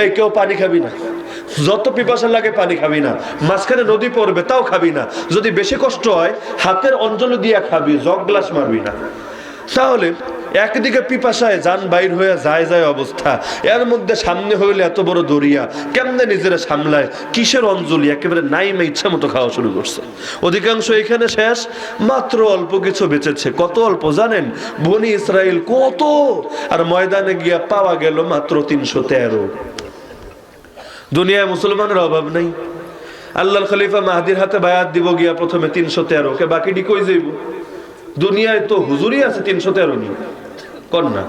এই, কেউ পানি খাবি না। যত পিপাসা লাগে পানি খাবি না। মাঝখানে নদী পড়বে, তাও খাবি না। যদি বেশি কষ্ট হয়, হাতের অঞ্জলি দিয়া খাবি, জগ গ্লাস মারবি না। তাহলে একদিকে পিপাসায় যান বাইর হয়ে যায় যায় অবস্থা। এর মধ্যে সামনে হইলে এত বড় দরিয়া, কেমনে নিজেরা সামলায়? কিসের অঞ্জলি? একেবারে নাই মে ইচ্ছা মতো খাওয়া শুরু করছে। অধিকাংশ এখানে শেষ, মাত্র অল্প কিছু বেঁচেছে। কত অল্প জানেন? বনি ইসরায়েল কত? আর ময়দানে গিয়া পাওয়া গেল মাত্র তিনশো তেরো। দুনিয়ায় মুসলমানের অভাব নাই। আল্লাহ খলিফা মাহাদির হাতে বায়াত দিব গিয়া প্রথমে তিনশো তেরো, কে বাকিটি কই যাইব? দুনিয়ায় তো হুজুরি আছে তিনশো তেরো নিয়ে না,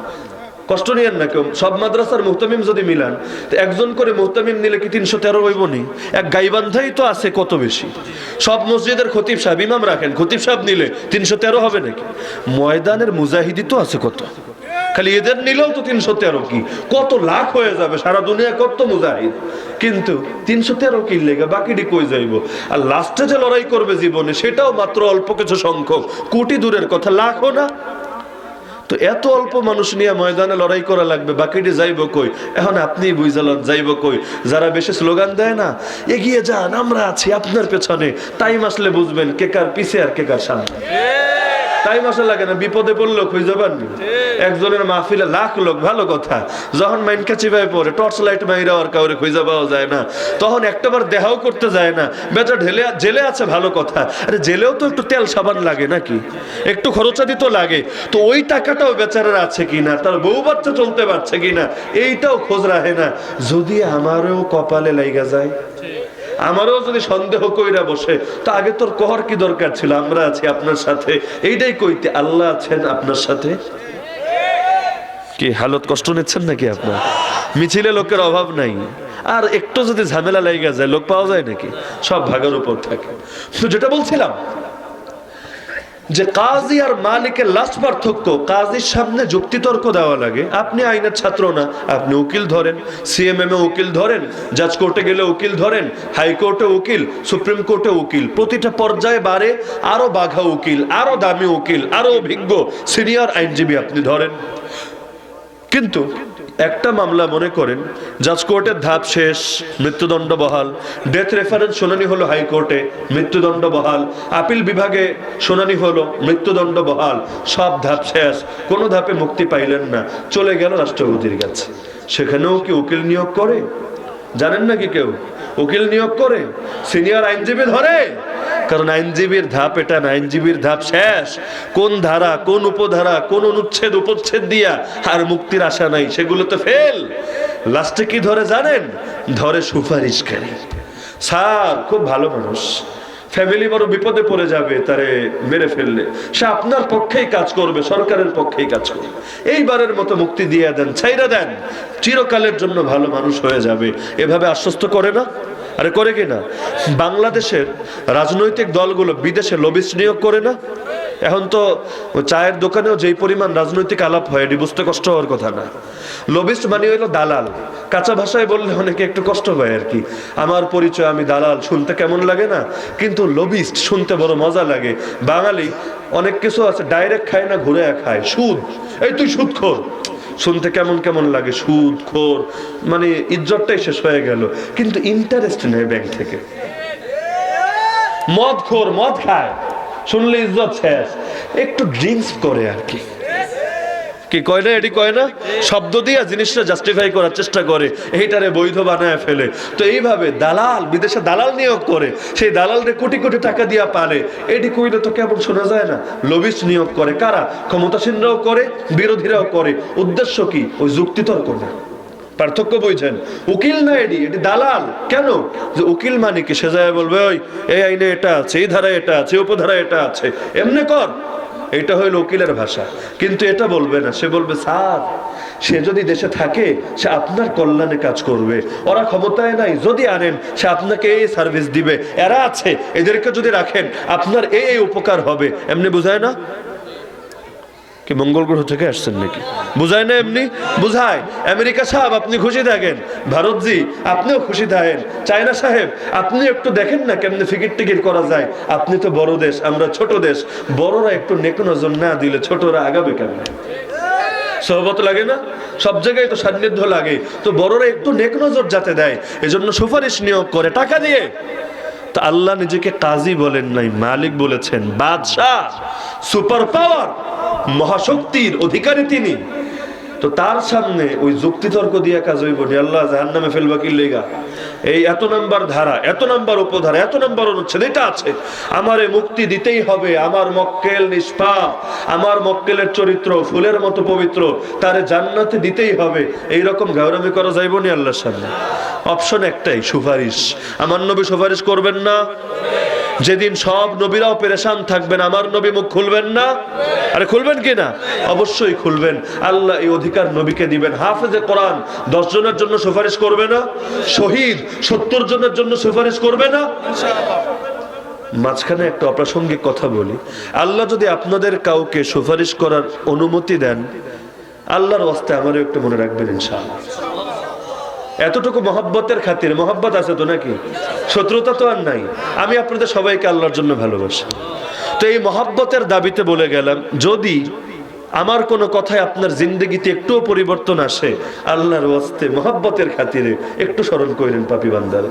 কষ্ট নিয়েন না কেউ। সব মাদ্রাসার মুহতামিম যদি মিলান, তো একজন করে মুহতামিম নিলে কি তিনশো তেরো হইব নি? এক গাইবান্ধাই তো আছে কত বেশি। সব মসজিদের খতিব সাহেব ইমাম রাখেন, খতিব সাহেব নিলে তিনশো তেরো হবে নাকি? ময়দানের মুজাহিদি তো আছে কত। খালি এদের নিলেও তো তিনশো তেরো কি? কত লাখ হয়ে যাবে? সারা দুনিয়া কত মুজাহিদ? কিন্তু তিনশো তেরো কি লেগে? বাকিটি কই যাইব? আর লাস্টে যে লড়াই করবে জীবনে, সেটাও মাত্র অল্প কিছু সংখ্যক। কোটি দূরের কথা, লাখও না। তো এত অল্প মানুষ নিয়ে ময়দানে লড়াই করা লাগবে, বাকিটি যাইব কই? এখন আপনি বুঝালেন যাইব কই? যারা বেশি স্লোগান দেয় না, এগিয়ে যান, আমরা আছি আপনার পেছনে। টাইম আসলে বুঝবেন কে কার পিছে আর কে কার সামনে। টাইম আসা লাগে না বিপদে পড়লেও খুঁজে একজনের মাহফিলে লাখ লোক ভালো কথা। যখন মাইনকা চিপায় পড়ে টর্চ লাইট মাইরা আর কাউরে খুঁজে পাওয়া যায় না। তখন একটাবার দেহাও করতে যায় না। বেচা ঢেলে জেলে আছে ভালো কথা। আরে জেলেও তো একটু তেল সাবান লাগে নাকি? একটু খরচাদি তো লাগে। তো ওই টাকাটাও বেচারার আছে কিনা? তার বউ বাচ্চা চলতে পারছে কিনা? এইটাও খোঁজ রাখে না। যদি আমারও কপালে লাইগা যায় আমারও যদি সন্দেহ কইরা বসে, তো আগে তোর কহর কি দরকার ছিল? আমরা আছি আপনার সাথে। এইটাই কইতে, আল্লাহ আছেন আপনার সাথে। কি, হালত কষ্ট নিচ্ছেন নাকি আপনার? মিছিলে লোকের অভাব নাই। আর একটু যদি ঝামেলা লেগে যায়, লোক পাওয়া যায় নাকি? সব ভাগের উপর থাকে। তো যেটা বলছিলাম যে কাজী আর মালিকের লাস্ট পার্থক্য, কাজীর সামনে যুক্তিতর্ক দেওয়া লাগে। আপনি আইনের ছাত্র না, আপনি উকিল ধরেন সিএমএম এ উকিল ধরেন জাজ কোর্টে গেলে উকিল ধরেন হাইকোর্টে উকিল, সুপ্রিম কোর্টে উকিল। প্রতিটা পর্যায়ে বাড়ে আরও বাঘা উকিল, আরও দামি উকিল, আরও অভিজ্ঞ সিনিয়র আইনজীবী আপনি ধরেন। কিন্তু একটা মামলা মনে করেন জাজ কোর্টের ধাপ শেষ, মৃত্যুদণ্ড বহাল। ডেথ রেফারেন্স শুনানি হলো হাইকোর্টে, মৃত্যুদণ্ড বহাল। আপিল বিভাগে শুনানি হলো, মৃত্যুদণ্ড বহাল। সব ধাপ শেষ, কোনো ধাপে মুক্তি পাইলেন না। চলে গেল রাষ্ট্রপতির কাছে। সেখানেও কি উকিল নিয়োগ করে? জানেন নাকি কেউ? উকিল নিয়োগ করে? সিনিয়র আইনজীবী ধরে? কারণ আইনজীবীর ধাপ এটা না, আইনজীবীর ধাপ শেষ। কোন ধারা, কোন উপধারা, কোন অনুচ্ছেদ, উপচ্ছেদ দিয়া আর মুক্তির আশা নাই, সেগুলো তো ফেল লাস্টে কি ধরে জানেন? ধরে সুপারিশকারী। স্যার, খুব ভালো মানুষ। ফ্যামিলি বড় বিপদে পড়ে যাবে, তারে মেরে ফেললে। সে আপনার পক্ষেই কাজ করবে, সরকারের পক্ষেই কাজ করবে। এইবারের মতো মুক্তি দিয়ে দেন, ছাইরা দেন। চিরকালের জন্য ভালো মানুষ হয়ে যাবে। এভাবে আশ্বস্ত করে না? আরে করে কি না? বাংলাদেশের রাজনৈতিক দলগুলো বিদেশে লবিস্ট নিয়োগ করে না? এখন তো চায়ের দোকানেও যেই পরিমাণ রাজনৈতিক আলাপ হয়, এটি বুঝতে কষ্ট হওয়ার কথা না। লবিস্ট মানে হইল দালাল। কাঁচা ভাষায় বললে অনেকে একটু কষ্ট হয় আর কি। আমার পরিচয় আমি দালাল, শুনতে কেমন লাগে না? কিন্তু লবিস্ট শুনতে বড় মজা লাগে। বাঙালি অনেক কিছু আছে, ডাইরেক্ট খায় না ঘুরে খায়। সুদ। এই তুই সুদ খোর শুনতে কেমন কেমন লাগে? সুদ, খোর মানে ইজ্জতটাই শেষ হয়ে গেল। কিন্তু ইন্টারেস্ট নেই ব্যাংক থেকে। মদ খোর, মদ খায়। শুনলে ইজ্জত শেষ। একটু ড্রিঙ্কস করে আর কি। কি কয় না এটি কয় না? শব্দ দিয়া জিনিসটা জাস্টিফাই করার চেষ্টা করে, এইটারে বৈধ বানায় ফেলে। তো এইভাবে দালাল, বিদেশে দালাল নিয়োগ করে, সেই দালালরে কোটি কোটি টাকা দিয়া পালে এটি কইলে তো কেমন শোনা যায় না? লবিস নিয়োগ করে, কারা? ক্ষমতাসীনরাও করে, বিরোধীরাও করে। উদ্দেশ্য কি? ওই যুক্তিতর্ক না। পার্থক্য বলছেন উকিল না এডি? এটি দালাল। কেন? যে উকিল মানে কি? সে যায় বলবে, ওই, এই আইনে এটা আছে, এই ধারায় এটা আছে উপধারায় এটা আছে। এমনি কর। এটা হইল উকিলের ভাষা। কিন্তু এটা বলবে না, সে বলবে, স্যার, সে যদি দেশে থাকে, সে আপনার কল্যাণে কাজ করবে। ওরা ক্ষমতায় নাই, যদি আনেন, সে আপনাকে এই সার্ভিস দিবে। এরা আছে, এদেরকে যদি রাখেন, আপনার এই উপকার হবে। এমনি বুঝায় না? কি মঙ্গল গ্রহ থেকে আসছেন নাকি? বুঝায় না এমনি? বুঝায়। আমেরিকা সাহেব, আপনি খুশি থাকেন? ভারতজি আপনিও খুশি থাকেন? চায়না সাহেব, আপনি একটু দেখেন না কেমনে ফিকির টিকিট করা যায়? আপনি তো বড় দেশ, আমরা ছোট দেশ। বড়রা একটু নেক নজর না দিলে ছোটরা আগাবে কেমনে? সহবত লাগে না? সব জায়গায় তো সান্নিধ্য লাগে। তো বড়রা একটু নেক নজর যাতে দেয়, এজন্য সুপারিশ নিয়োগ করে টাকা দিয়ে। আল্লাহ নিজেকে কাজী বলেন নাই মালিক বলেছেন বাদশাহ সুপার পাওয়ার মহাশক্তির অধিকারী তিনি। তো তার সামনে ওই যুক্তিতর্ক দিয়ে কাজ হইব নি। আল্লাহ জাহান নামে ফেলবা কি লেগা? এই এত নাম্বার ধারা, এত নাম্বার উপধারা, এত নাম্বার অনুচ্ছেদ, এটা আছে। আমারে মুক্তি দিতেই হবে। আমার মক্কেল নিষ্পাপ আমার মক্কেলের চরিত্র, ফুলের মতো পবিত্র, তারে জান্নাতে দিতেই হবে। এই রকম গাউরামি করা যাইব নি আল্লাহর সামনে। অপশন একটাই, সুপারিশ। আমার নবী সুপারিশ করবেন না? যেদিন সব নবীরাও পেরেশান থাকবেন, আমার নবী মুখ খুলবেন না? আরে খুলবেন কি না? অবশ্যই খুলবেন। আল্লাহ এই অধিকার নবীকে দিবেন। হাফেজে কোরআন দশ জনের জন্য সুপারিশ করবে না? শহীদ সত্তর জনের জন্য সুপারিশ করবে না? মাঝখানে একটা অপ্রাসঙ্গিক কথা বলি। আল্লাহ যদি আপনাদের কাউকে সুপারিশ করার অনুমতি দেন, আল্লাহর ওয়াস্তে আমারও একটু মনে রাখবেন ইনশাআল্লাহ। এতটুকু মহব্বতের খাতির, মহব্বত আছে তো নাকি? শত্রুতা তো আর নাই। আমি আপনাদের সবাইকে আল্লাহর জন্য ভালোবাসি। তো এই মহব্বতের দাবিতে বলে গেলাম, যদি আমার কোনো কথায় আপনার জিন্দগিতে একটুও পরিবর্তন আসে, আল্লাহর ওয়াস্তে মহব্বতের খাতিরে একটু স্মরণ করেন পাপি বান্দার।